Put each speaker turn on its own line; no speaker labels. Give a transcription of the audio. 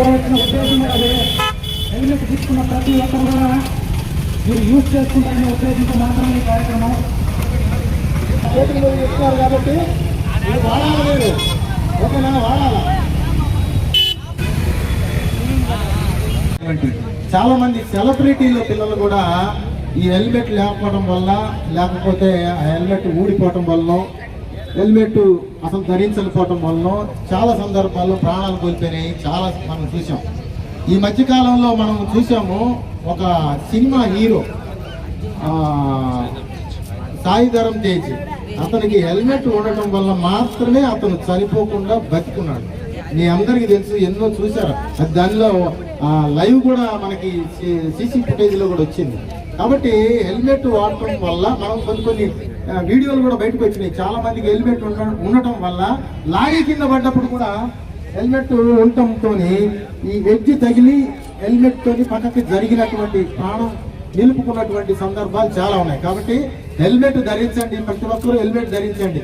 చూడవలసిన ఉద్దేశం అదే. హెల్మెట్ తీసుకున్న ప్రతి ఒక్కరు కూడా మీరు యూజ్ చేసుకుంటారనే ఉద్దేశంతో మాత్రమే ఈ కార్యక్రమం చేతులు కాబట్టి మీరు వాడాలి మీరు ఓకేనా వాడాలా చాలా మంది సెలబ్రిటీల పిల్లలు కూడా ఈ హెల్మెట్ లేకపోవడం వల్ల లేకపోతే ఆ హెల్మెట్ ఊడిపోవటం వల్ల హెల్మెట్ అసలు ధరించకపోవటం వల్ల చాలా సందర్భాల్లో ప్రాణాలు కోల్పోయినాయి. చాలా మనం చూసాం ఈ మధ్యకాలంలో మనం చూసాము ఒక సినిమా హీరో ఆ, సాయిధరం తేజ్. అతనికి హెల్మెట్ ఉండటం వల్ల మాత్రమే అతను చనిపోకుండా బతికున్నాడు. మీ అందరికీ తెలుసు ఎన్నో చూశారు? అది దానిలో లైవ్ కూడా మనకి సీసీ ఫుటేజ్లో కూడా వచ్చింది. కాబట్టి హెల్మెట్ వాడటం వల్ల మనం కొన్ని కొన్ని వీడియోలు కూడా బయటకు వచ్చినాయి. చాలా మందికి హెల్మెట్ ఉండటం వల్ల లారీ కింద పడ్డప్పుడు కూడా హెల్మెట్ ఉండటంతో ఈ ఎడ్జ్ తగిలి హెల్మెట్ తోని పక్కకి జరిగినటువంటి ప్రాణం నిలుపుకున్నటువంటి సందర్భాలు చాలా ఉన్నాయి. కాబట్టి హెల్మెట్ ధరించండి. ప్రతి ఒక్కరూ హెల్మెట్ ధరించండి.